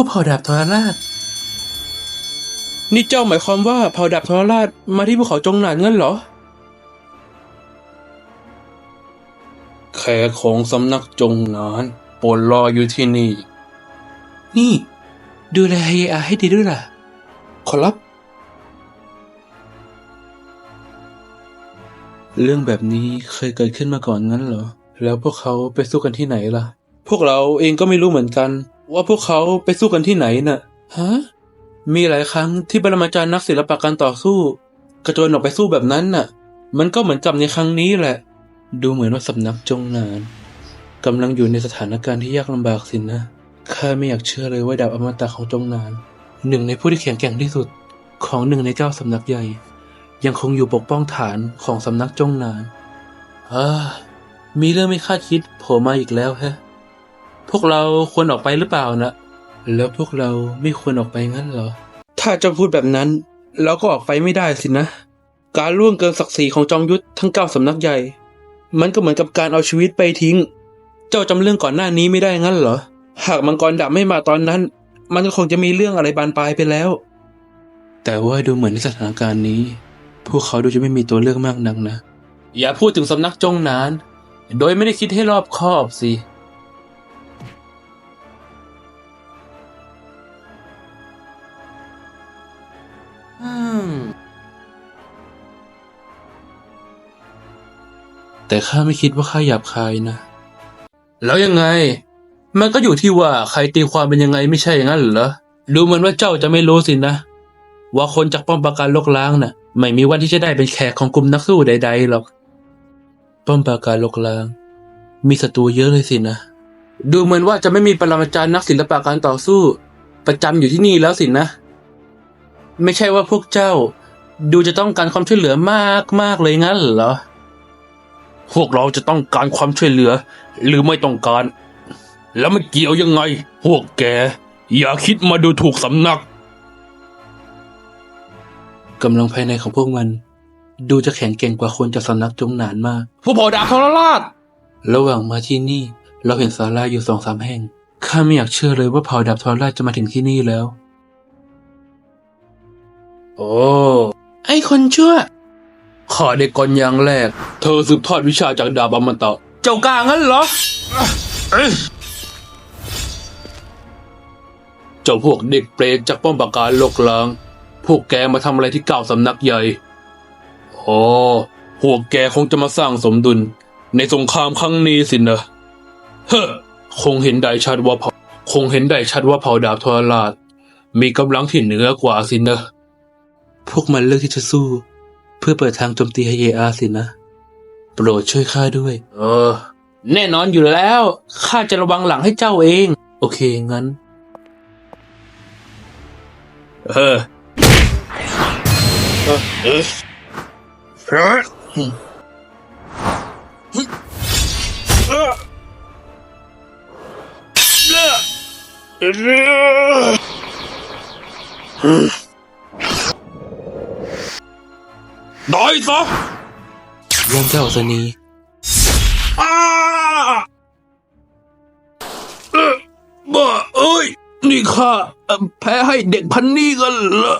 ผู้เผ่าดาบทรราช นี่เจ้าหมายความว่าเผ่าดาบทรราชมาที่ภูเขาจงหนานงั้นเหรอ แขกของสำนักจงหนานปรดรออยู่ที่นี่ นี่ ดูแลเฮียอาให้ดีด้วยล่ะ ขอรับ เรื่องแบบนี้เคยเกิดขึ้นมาก่อนงั้นเหรอ แล้วพวกเขาไปสู้กันที่ไหนล่ะ พวกเราเองก็ไม่รู้เหมือนกัน ว่าพวกเขาไปสู้กันที่ไหนน่ะ ฮะ มีหลายครั้งที่ปรมาจารย์นักศิลปะการต่อสู้ กระโจนออกไปสู้แบบนั้นน่ะ มันก็เหมือนกับในครั้งนี้แหละ ดูเหมือนว่าสำนักจงนานกำลังอยู่ในสถานการณ์ที่ยากลำบากสินนะ ข้าไม่อยากเชื่อเลยว่าดาบอมตะของจงนาน หนึ่งในผู้ที่แข็งแกร่งที่สุดของหนึ่งในเก้าสำนักใหญ่ ยังคงอยู่ปกป้องฐานของสำนักจงนานเออมีเรื่องไม่คาดคิดโผล่มาอีกแล้วแฮะ พวกเราควรออกไปหรือเปล่านะแล้วพวกเราไม่ควรออกไปงั้นเหรอ ถ้าจะพูดแบบนั้น เราก็ออกไปไม่ได้สินะ การล่วงเกินศักดิ์ศรีของจอมยุทธทั้งเก้าสำนักใหญ่ มันก็เหมือนกับการเอาชีวิตไปทิ้ง เจ้าจำเรื่องก่อนหน้านี้ไม่ได้งั้นเหรอ หากมังกรดาบไม่มาตอนนั้น มันก็คงจะมีเรื่องอะไรบานปลายไปแล้ว แต่ว่าดูเหมือนในสถานการณ์นี้ พวกเขาดูจะไม่มีตัวเลือกมากนักนะ อย่าพูดถึงสำนักจงนาน โดยไม่ได้คิดให้รอบคอบสิ แต่ข้าไม่คิดว่าข้าหยาบคายนะ แล้วยังไง มันก็อยู่ที่ว่าใครตีความเป็นยังไงไม่ใช่อย่างนั้นเหรอ ดูเหมือนว่าเจ้าจะไม่รู้สินะ ว่าคนจากป้อมปราการลกล้างน่ะ ไม่มีวันที่จะได้เป็นแขกของกลุ่มนักสู้ใดๆหรอก ป้อมปราการลกล้าง มีศัตรูเยอะเลยสินะ ดูเหมือนว่าจะไม่มีปรมาจารย์นักศิลปะการต่อสู้ ประจำอยู่ที่นี่แล้วสินะ ไม่ใช่ว่าพวกเจ้า ดูจะต้องการความช่วยเหลือมากมากๆเลยงั้นเหรอ พวกเราจะต้องการความช่วยเหลือ หรือไม่ต้องการ แล้วมันเกี่ยวยังไง พวกแก อย่าคิดมาดูถูกสำนักกำลังภายในของพวกมัน ดูจะแข็งแกร่งกว่าคนจากสำนักจงหนานมากผู้เผ่าดาบทรราช ระหว่างมาที่นี่ เราเห็นศาลาอยู่สองสามแห่ง ข้าไม่อยากเชื่อเลยว่าเผ่าดาบทรราชจะมาถึงที่นี่แล้ว โอ้ ไอคนชั่วข้าได้ก่อนอย่างแรก เธอสืบทอดวิชาจากดาบอมตะ เจ้ากล้างั้นเหรอเอ้ยเจ้าพวกเด็กเปรตจากป้อมปราการโลกลาง พวกแกมาทำอะไรที่เก่าสำนักใหญ่โอ้พวกแกคงจะมาสร้างสมดุล ในสงครามครั้งนี้สินะ เฮ้อคงเห็นได้ชัดว่าเผ่าคงเห็นได้ชัดว่าเผาดาบทรราชมีกำลังที่เหนือกว่าสินะ พวกมันเลือกที่จะสู้ เพื่อเปิดทางโจมตีให้เยอาสินะ โปรดช่วยข้าด้วย เออ แน่นอนอยู่แล้วข้าจะระวังหลังให้เจ้าเอง โอเคงั้น เออเออเออเออ ได้ซะเรื่องเจ้าสนีอ้าเอ่อบ้าเอ้ย นี่ข้าเอ่อแพ้ให้เด็กพันนี้กันเหรอ